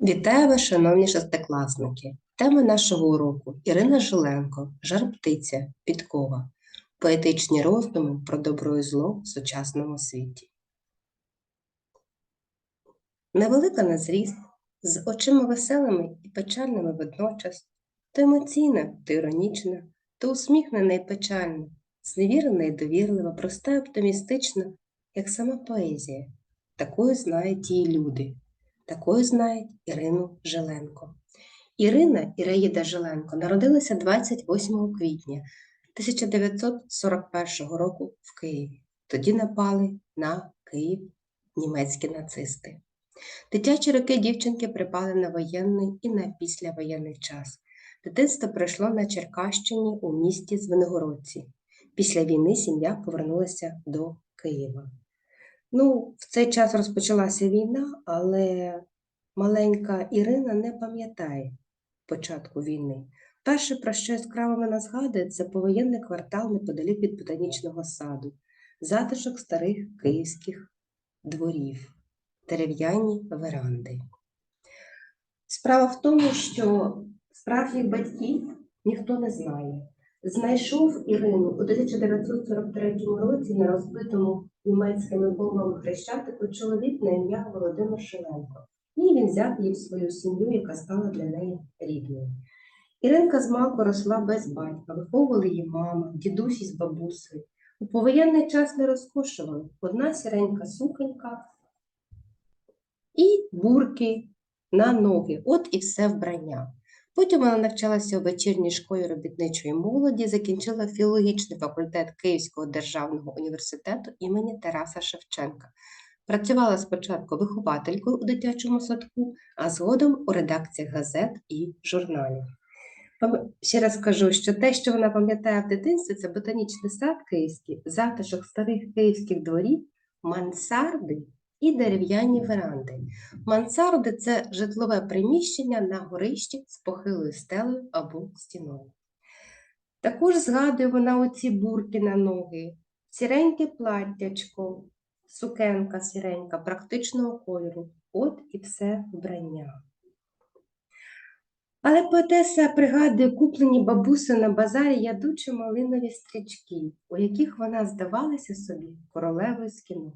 Вітаю вас, шановні шестикласники! Тема нашого уроку Ірина Жиленко, Жар-птиця, Підкова. Поетичні роздуми про добро і зло в сучасному світі. Невелика на зріст, з очима веселими і печальними водночас, то емоційна, то іронічна, то усміхнена і печальна, зневірена і довірлива, проста і оптимістична, як сама поезія. Такою знають її люди. Такою знають Ірину Жиленко. Ірина Іраїда Жиленко народилася 28 квітня 1941 року в Києві. Тоді напали на Київ німецькі нацисти. Дитячі роки дівчинки припали на воєнний і на післявоєнний час. Дитинство пройшло на Черкащині у місті Звенигородці. Після війни сім'я повернулася до Києва. Ну, в цей час розпочалася війна, але маленька Ірина не пам'ятає початку війни. Перше, про що яскраво вона згадує, це повоєнний квартал неподалік від ботанічного саду, затишок старих київських дворів, дерев'яні веранди. Справа в тому, що справжніх батьків ніхто не знає. Знайшов Ірину у 1943 році на розбитому німецькими бомбами хрещатику чоловік на ім'я Володимир Шиленко. І він взяв її в свою сім'ю, яка стала для неї рідною. Іринка з малку росла без батька, виховували її мама, дідусь із бабусею. У повоєнний час не розкошували одна сіренька суконька і бурки на ноги, от і все вбрання. Потім вона навчалася у вечірній школі робітничої молоді, закінчила філологічний факультет Київського державного університету імені Тараса Шевченка. Працювала спочатку вихователькою у дитячому садку, а згодом у редакціях газет і журналів. Ще раз кажу, що те, що вона пам'ятає в дитинстві, це ботанічний сад київський, затишок старих київських дворів, мансарди і дерев'яні веранди. Мансарди це житлове приміщення на горищі з похилою стелею або стіною. Також згадує вона оці бурки на ноги, сіреньке платтячко, сукенка сіренька, практичного кольору, от і все вбрання. Але поетеса пригадує куплені бабуси на базарі ядучі малинові стрічки, у яких вона здавалася собі королевою з кіно.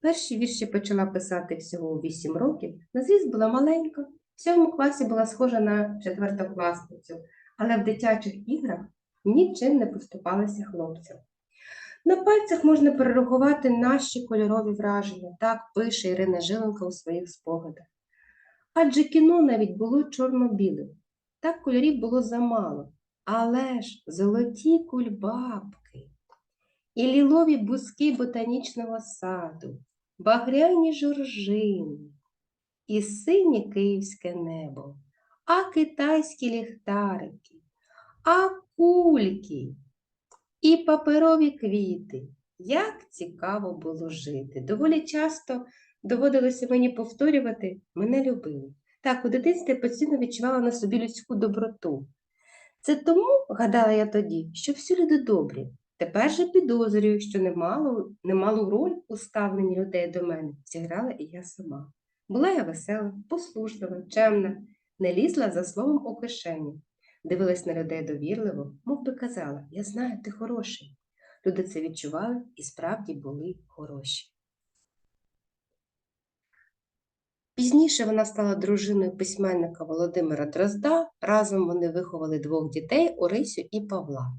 Перші вірші почала писати всього у 8 років. На зріст була маленька, в сьомому класі була схожа на четвертокласницю, але в дитячих іграх нічим не поступалася хлопцям. На пальцях можна перерахувати наші кольорові враження, так пише Ірина Жиленко у своїх спогадах. Адже кіно навіть було чорно-білим. Так кольорів було замало, але ж золоті кульбабки і лілові бузки ботанічного саду, багряні жоржини, і синє київське небо, а китайські ліхтарики, а кульки і паперові квіти. Як цікаво було жити. Доволі часто доводилося мені повторювати, мене любили. Так, у дитинстві постійно відчувала на собі людську доброту. Це тому, гадала я тоді, що всі люди добрі. Тепер же підозрюю, що немалу, немалу роль у ставленні людей до мене зіграла і я сама. Була я весела, послушлива, чемна, не лізла за словом у кишені, дивилась на людей довірливо, мов би казала, я знаю, ти хороший. Люди це відчували і справді були хороші. Пізніше вона стала дружиною письменника Володимира Дрозда. Разом вони виховали двох дітей Орисю і Павла.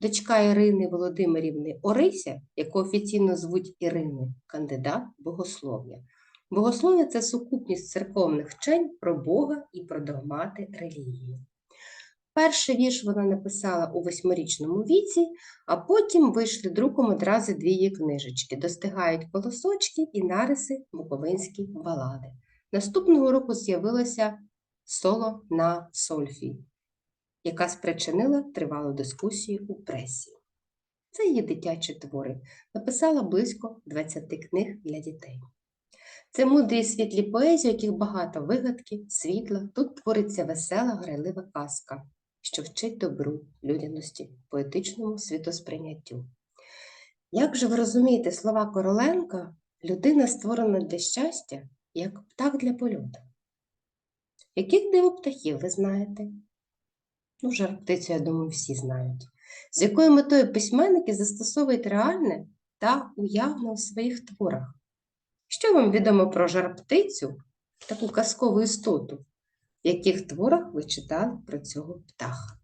Дочка Ірини Володимирівни Орися, яку офіційно звуть Ірини, кандидат богослов'я. Богослов'я це сукупність церковних вчень про Бога і про догмати релігії. Перший вірш вона написала у восьмирічному віці, а потім вийшли друком одразу дві її книжечки Достигають колосочки і нариси Буковинські балади. Наступного року з'явилося соло на сольфі, яка спричинила тривалу дискусію у пресі. Це її дитячі твори. Написала близько 20 книг для дітей. Це мудрі і світлі поезії, яких багато вигадки, світла. Тут твориться весела, грайлива казка, що вчить добру, людяності, поетичному світосприйняттю. Як же ви розумієте слова Короленка, людина створена для щастя, як птах для польоту? Яких дивоптахів ви знаєте? Ну, жар-птицю, я думаю, всі знають. З якою метою письменники застосовують реальне та уявне у своїх творах? Що вам відомо про жар-птицю, таку казкову істоту? В яких творах ви читали про цього птаха?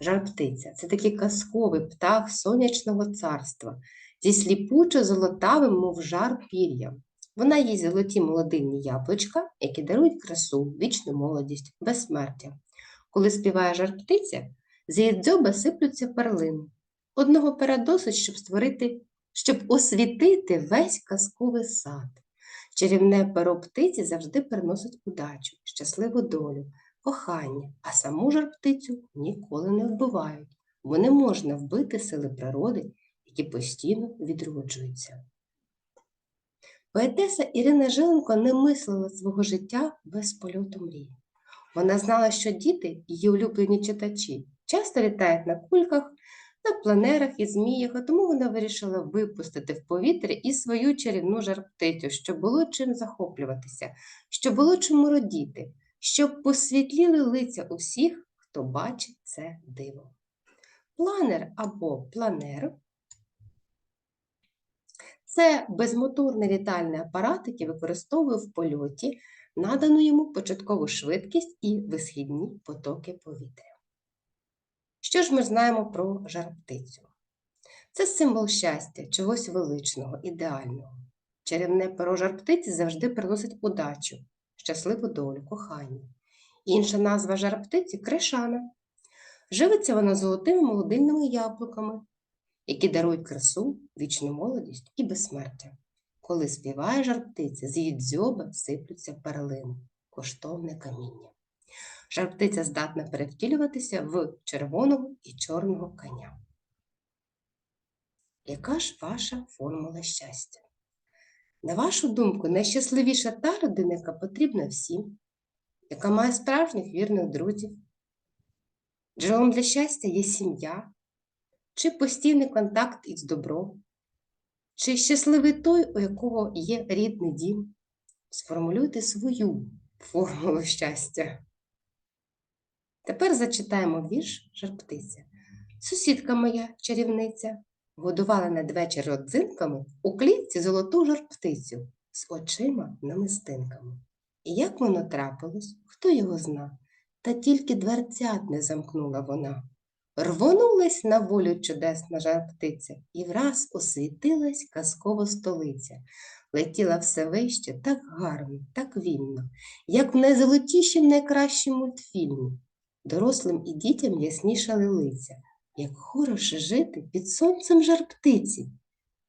Жар-птиця це такий казковий птах сонячного царства зі сліпучо золотавим, мов жар пір'ям. Вона їсть золоті молодильні яблучка, які дарують красу, вічну молодість, безсмертя. Коли співає жар-птиця, з її дзьоба сиплються перлини. Одного пера досить, щоб створити, щоб освітити весь казковий сад. Чарівне перо птиці завжди приносить удачу, щасливу долю, кохання, а саму жар-птицю ніколи не вбивають, бо не можна вбити сили природи, які постійно відроджуються. Поетеса Ірина Жиленко не мислила свого життя без польоту мрії. Вона знала, що діти, її улюблені читачі, часто літають на кульках, на планерах і зміях, а тому вона вирішила випустити в повітря і свою чарівну жар-птицю, щоб було чим захоплюватися, щоб було чому родіти, щоб посвітліли лиця усіх, хто бачить це диво. Планер або планер це безмоторний літальний апарат, який використовує в польоті надану йому початкову швидкість і висхідні потоки повітря. Що ж ми знаємо про жар-птицю? Це символ щастя, чогось величного, ідеального. Чарівне перо жар-птиці завжди приносить удачу, щасливу долю, кохання. Інша назва жар-птиці кришана. Живиться вона золотими молодильними яблуками, які дарують красу, вічну молодість і безсмертя. Коли співає жар-птиця, з її дзьоба сиплються перлини, коштовне каміння. Жар-птиця здатна перевтілюватися в червоного і чорного коня. Яка ж ваша формула щастя? На вашу думку, найщасливіша та родина, яка потрібна всім, яка має справжніх вірних друзів? Джерелом для щастя є сім'я, чи постійний контакт із добром, чи щасливий той, у якого є рідний дім? Сформулюйте свою формулу щастя. Тепер зачитаємо вірш Жарптиця. Сусідка моя, чарівниця, годувала надвечір родзинками у клітці золоту жарптицю з очима намистинками. І як воно трапилось, хто його зна, та тільки дверцят не замкнула вона. Рвонулась на волю чудесна жарптиця, і враз освітилась казкова столиця. Летіла все вище так гарно, так вільно, як в найзолотішім найкращому мультфільмі. Дорослим і дітям яснішали лиця, як хороше жити під сонцем жарптиці.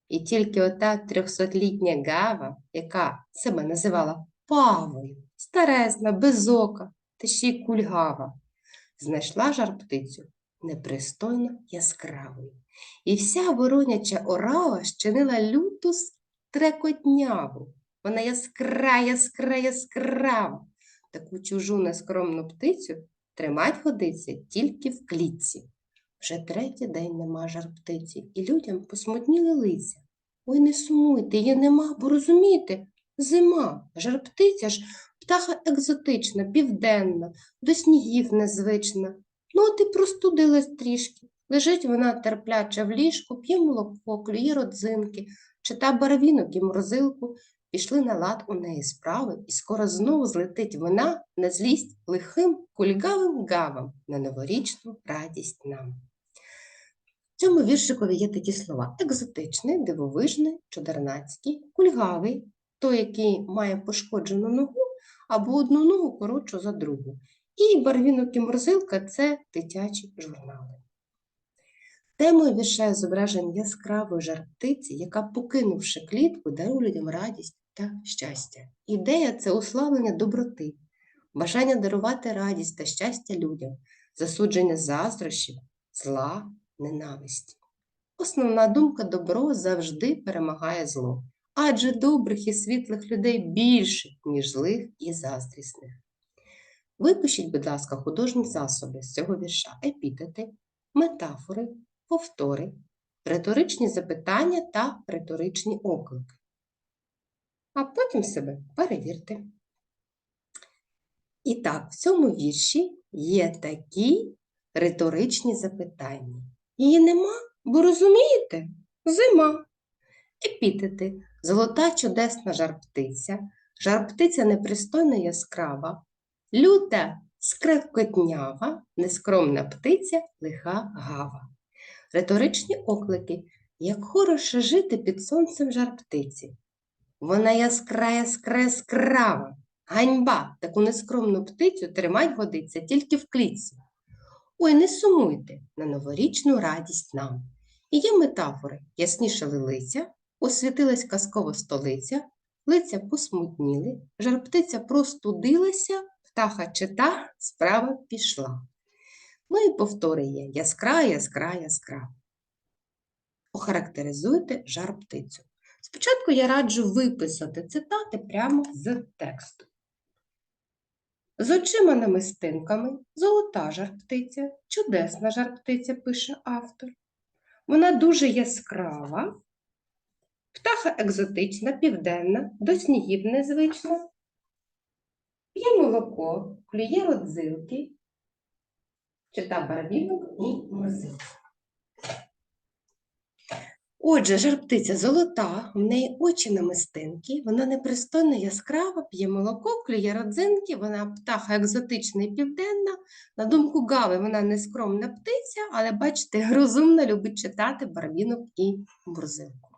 І тільки ота трьохсотлітня гава, яка себе називала павою, старезна, без ока та ще й кульгава, знайшла жарптицю непристойно яскравою. І вся вороняча орава щинила люту стрекотняву. Вона яскра, яскра, яскрава. Таку чужу нескромну птицю тримать годиться тільки в клітці. Вже третій день нема жар птиці, і людям посмутніли лиця. Ой, не сумуйте, її нема, бо розумієте, зима, жар птиця ж птаха екзотична, південна, до снігів незвична. Ну, і простудилась трішки. Лежить вона терпляче в ліжку, п'є молоко, клює родзинки, чита барвінок і морозилку, пішли на лад у неї справи, і скоро знову злетить вона на злість лихим кульгавим гавам на новорічну радість нам. В цьому віршикові є такі слова: екзотичний, дивовижний, чудернацький, кульгавий, той, який має пошкоджену ногу або одну ногу коротшу за другу. І барвінок і морзилка це дитячі журнали. Темою вірша є зображення яскравої жар-птиці, яка, покинувши клітку, дарує людям радість та щастя. Ідея це уславлення доброти, бажання дарувати радість та щастя людям, засудження заздрощів, зла, ненависті. Основна думка добро завжди перемагає зло, адже добрих і світлих людей більше, ніж злих і заздрісних. Випишіть, будь ласка, художні засоби з цього вірша, епітети, метафори, повтори, риторичні запитання та риторичні оклики. А потім себе перевірте. І так, в цьому вірші є такі риторичні запитання. Її нема, бо розумієте? Зима. Епітети. Золота чудесна жар-птиця, жар-птиця непристойно яскрава, люта скрекотнява, нескромна птиця, лиха гава. Риторичні оклики. Як хороше жити під сонцем жар-птиці. Вона яскра, яскра, яскрава. Ганьба, таку нескромну птицю тримать годиться тільки в клітці. Ой, не сумуйте на новорічну радість нам. І є метафори, яснішали лиця, освітилась казкова столиця, лиця посмутніли, жар-птиця простудилася, птаха чита, справа пішла. Ну і повтори є яскра, яскра, яскра. Охарактеризуйте жар-птицю. Спочатку я раджу виписати цитати прямо з тексту. З очима намистинками, золота жар-птиця, чудесна жар-птиця, пише автор. Вона дуже яскрава, птаха екзотична, південна, до снігів незвична, п'є молоко, клює родзилки, чита барвінок і морозилки. Отже, жар-птиця золота, в неї очі намистинки, вона непристойно яскрава, п'є молоко, клює родзинки, вона птаха екзотична і південна. На думку Гави, вона нескромна птиця, але бачите, розумно любить читати барвінок і мурзилку.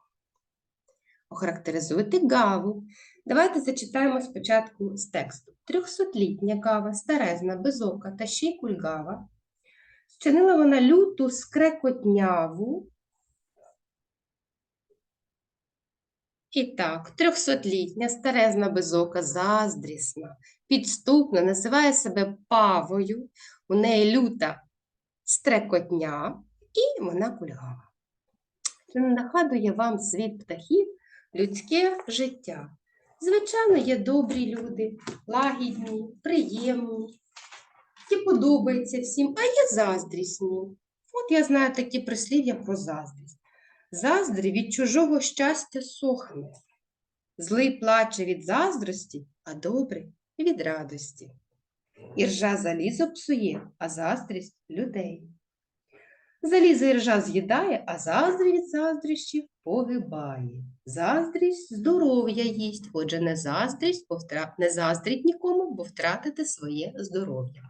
Охарактеризуйте Гаву. Давайте зачитаємо спочатку з тексту. Трьохсотлітня Гава, старезна, безока та ще й кульгава. Зчинила вона люту скрекотняву, І так, трьохсотлітня, старезна безока, заздрісна, підступна, називає себе павою, у неї люта стрекотня, і вона кульгава. Нагадує вам світ птахів, людське життя. Звичайно, є добрі люди, лагідні, приємні, які подобаються всім, а є заздрісні. От я знаю такі прислів'я про заздрість. Заздрі від чужого щастя сохне. Злий плаче від заздрості, а добрий від радості. Іржа залізо псує, а заздрість людей. Залізо іржа з'їдає, а заздрі від заздрощів погибає. Заздрість здоров'я їсть, отже, не заздрість, бо не заздріть нікому, бо втратите своє здоров'я.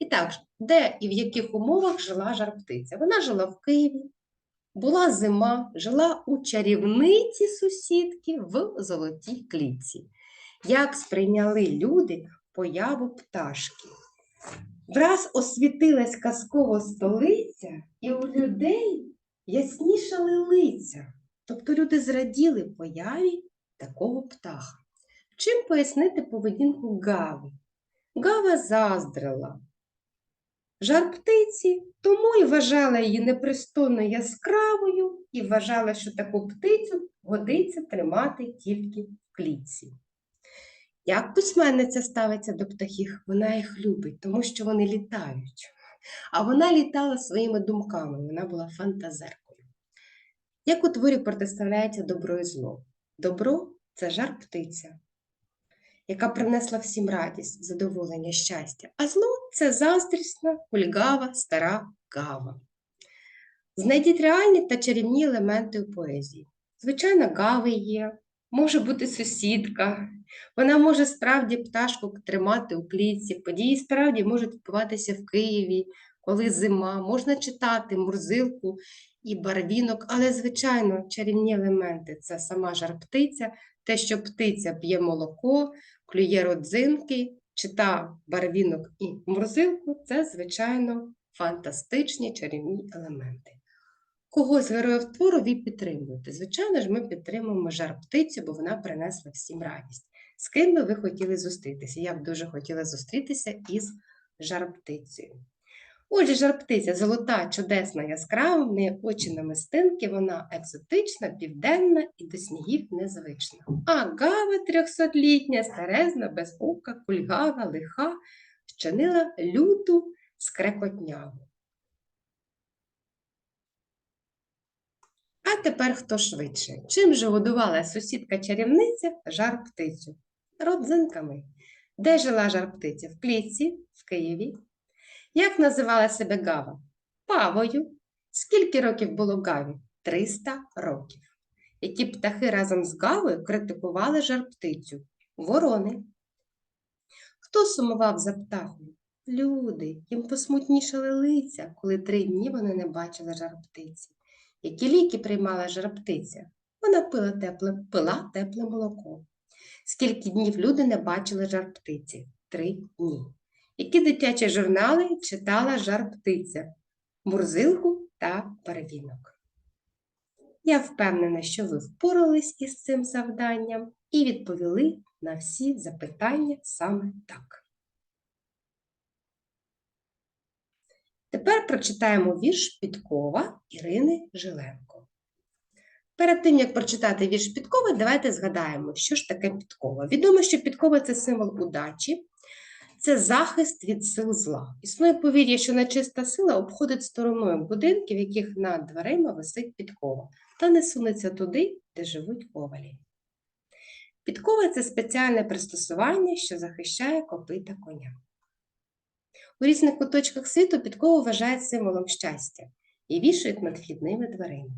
І так, де і в яких умовах жила жар-птиця? Вона жила в Києві, була зима, жила у чарівниці сусідки в золотій клітці. Як сприйняли люди появу пташки? Враз освітилась казкова столиця, і у людей яснішали лиця. Тобто люди зраділи появі такого птаха. Чим пояснити поведінку Гави? Гава заздрила, Жар птиці, тому і вважала її непристойно яскравою і вважала, що таку птицю годиться тримати тільки в клітці. Як письменниця ставиться до птахів, вона їх любить, тому що вони літають. А вона літала своїми думками, вона була фантазеркою. Як у творі протиставляється добро і зло? Добро це жар птиця, яка принесла всім радість, задоволення, щастя, а зло це заздрісна, кульгава, стара гава. Знайдіть реальні та чарівні елементи у поезії. Звичайно, гави є, може бути сусідка, вона може справді пташку тримати у клітці, події справді можуть відбуватися в Києві, коли зима, можна читати мурзилку і барвінок, але, звичайно, чарівні елементи це сама жар-птиця, те, що птиця п'є молоко, клює родзинки, чита барвінок і морозилку це, звичайно, фантастичні чарівні елементи. Кого з героїв твору ви підтримуєте? Звичайно ж, ми підтримуємо жар птицю, бо вона принесла всім радість. З ким би ви хотіли зустрітися? Я б дуже хотіла зустрітися із жар птицею. Отже, жар-птиця золота, чудесна, яскрава, в неї очі намистинки, вона екзотична, південна і до снігів незвична. А гава трьохсотлітня, старезна, без ока, кульгава, лиха, щинила люту скрекотняву. А тепер хто швидше? Чим же годувала сусідка чарівниця жар птицю? Родзинками. Де жила жар-птиця? В клітці, в Києві. Як називала себе Гава? Павою. Скільки років було Гаві? 300 років. Які птахи разом з Гавою критикували жар-птицю? Ворони. Хто сумував за птахою? Люди, їм посмутнішали лиця, коли три дні вони не бачили жар-птиці. Які ліки приймала жар-птиця? Вона пила тепле, пила тепле молоко. Скільки днів люди не бачили жар-птиці? Три дні. Які дитячі журнали читала жар-птиця? Мурзилку та перевінок. Я впевнена, що ви впорались із цим завданням і відповіли на всі запитання саме так. Тепер прочитаємо вірш Підкова Ірини Жиленко. Перед тим, як прочитати вірш Підкова, давайте згадаємо, що ж таке підкова. Відомо, що підкова це символ удачі, це захист від сил зла. Існує повір'я, що нечиста сила обходить стороною будинків, в яких над дверима висить підкова, та не сунеться туди, де живуть ковалі. Підкова це спеціальне пристосування, що захищає копита коня. У різних куточках світу підкову вважають символом щастя і вішають над вхідними дверима.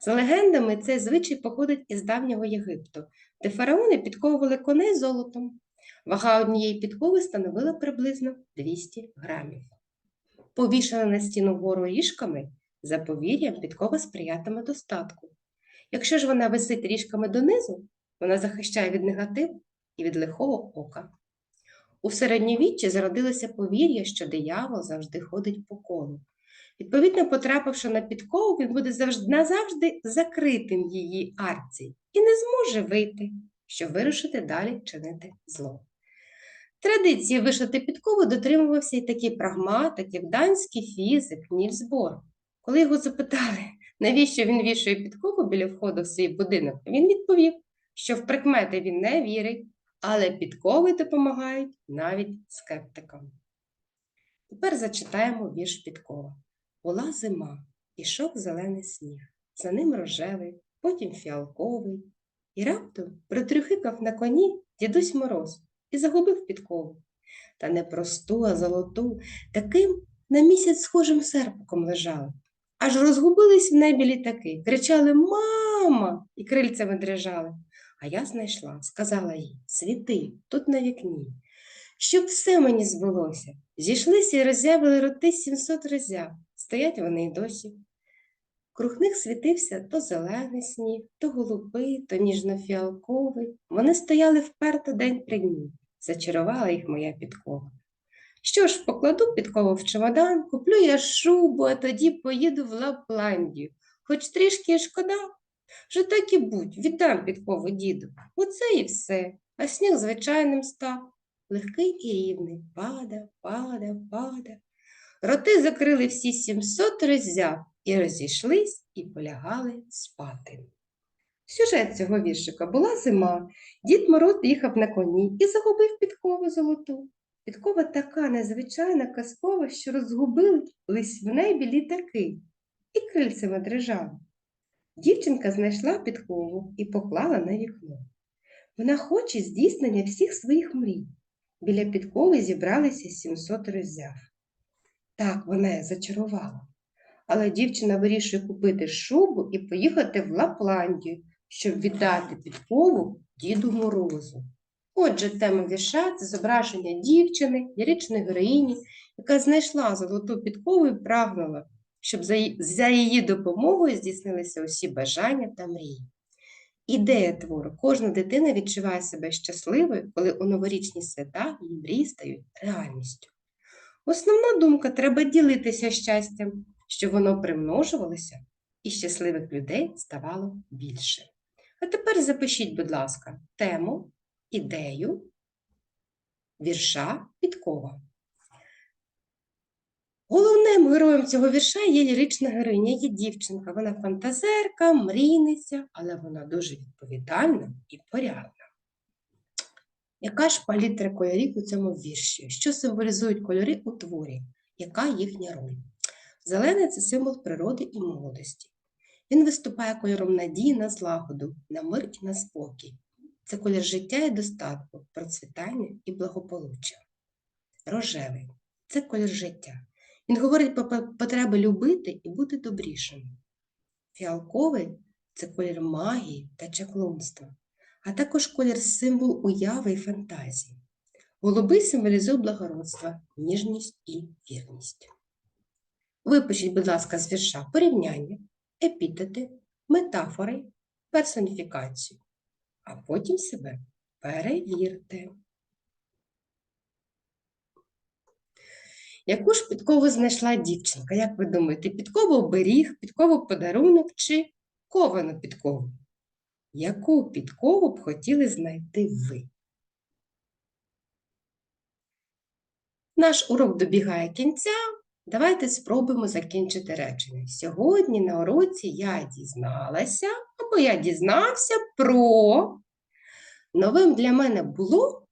За легендами, цей звичай походить із давнього Єгипту, де фараони підковували коней золотом. Вага однієї підкови становила приблизно 200 грамів. Повішена на стіну вгору ріжками, за повір'ям підкова сприятиме достатку. Якщо ж вона висить ріжками донизу, вона захищає від негативу і від лихого ока. У середньовіччі зародилося повір'я, що диявол завжди ходить по колу. Відповідно, потрапивши на підкову, він буде завжди, назавжди закритим її арці і не зможе вийти, щоб вирушити далі чинити зло. Традиції вишити підкову дотримувався і такий прагматик, як данський фізик Нільс Бор. Коли його запитали, навіщо він вішає підкову біля входу в свій будинок, він відповів, що в прикмети він не вірить, але підкови допомагають навіть скептикам. Тепер зачитаємо вірш підкова. Була зима, ішов зелений сніг, за ним рожевий, потім фіалковий, і раптом притрюхикав на коні дідусь мороз і загубив підкову. Та не просту, а золоту, таким на місяць схожим серпиком лежали. Аж розгубились в небі літаки, кричали Мама! і крильцями дрижали. А я знайшла, сказала їй світи тут на вікні, щоб все мені збулося. Зійшлися і роззявили роти сімсот роззяв, стоять вони й досі. Круг них світився то зелений сніг, то голубий, то ніжно-фіалковий. Вони стояли вперто день при дні, зачарувала їх моя підкова. Що ж, покладу підкову в чемодан, куплю я шубу, а тоді поїду в Лапландію. Хоч трішки шкода, вже так і будь, віддам підкову діду. Оце і все. А сніг звичайним став. Легкий і рівний, падав, падав, падав. Роти закрили всі сімсот роззяв і розійшлись і полягали спати. Сюжет цього віршика була зима. Дід Мороз їхав на коні і загубив підкову золоту. Підкова така незвичайна казкова, що розгубились в небі літаки і крильцями дрижали. Дівчинка знайшла підкову і поклала на вікно. Вона хоче здійснення всіх своїх мрій. Біля підкови зібралися 700 роззяв. Так, вона зачарувала. Але дівчина вирішує купити шубу і поїхати в Лапландію, щоб віддати підкову Діду Морозу. Отже, тема вірша це зображення дівчини, ліричної героїні, яка знайшла золоту підкову і прагнула, щоб за її, допомогою здійснилися усі бажання та мрії. Ідея твору. Кожна дитина відчуває себе щасливою, коли у новорічні свята її мрії стають реальністю. Основна думка треба ділитися щастям, щоб воно примножувалося і щасливих людей ставало більше. А тепер запишіть, будь ласка, тему, ідею вірша Підкова. Головним героєм цього вірша є лірична героїня, є дівчинка. Вона фантазерка, мрійниця, але вона дуже відповідальна і порядна. Яка ж палітра кольорів у цьому вірші? Що символізують кольори у творі? Яка їхня роль? Зелений це символ природи і молодості. Він виступає кольором надії на злагоду, на мир і на спокій. це колір життя і достатку, процвітання і благополуччя. Рожевий це колір життя. Він говорить про потреби любити і бути добрішим. Фіалковий це колір магії та чаклунства, а також колір символ уяви і фантазії. Голубий символізує благородство, ніжність і вірність. Випишіть, будь ласка, з вірша порівняння, епітети, метафори, персоніфікацію, а потім себе перевірте. Яку ж підкову знайшла дівчинка? Як ви думаєте, підкову оберіг, підкову подарунок чи ковану підкову? Яку підкову б хотіли знайти ви? Наш урок добігає кінця. Давайте спробуємо закінчити речення. Сьогодні на уроці я дізналася або я дізнався про новим для мене було,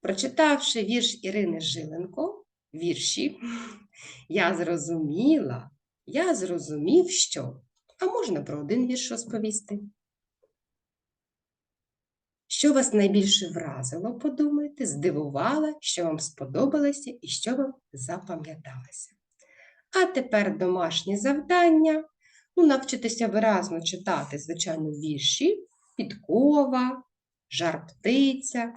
прочитавши вірш Ірини Жиленко, вірші, я зрозуміла, я зрозумів, що. А можна про один вірш розповісти? Що вас найбільше вразило, подумайте, здивувало, що вам сподобалося і що вам запам'яталося. А тепер домашнє завдання. Ну, навчитися виразно читати, звичайно, вірші, підкова, жар птиця.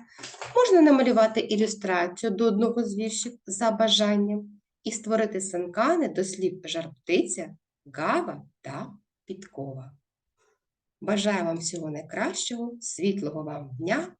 Можна намалювати ілюстрацію до одного з віршів за бажанням і створити санкани до слів жар птиця, гава та підкова. Бажаю вам всього найкращого, світлого вам дня.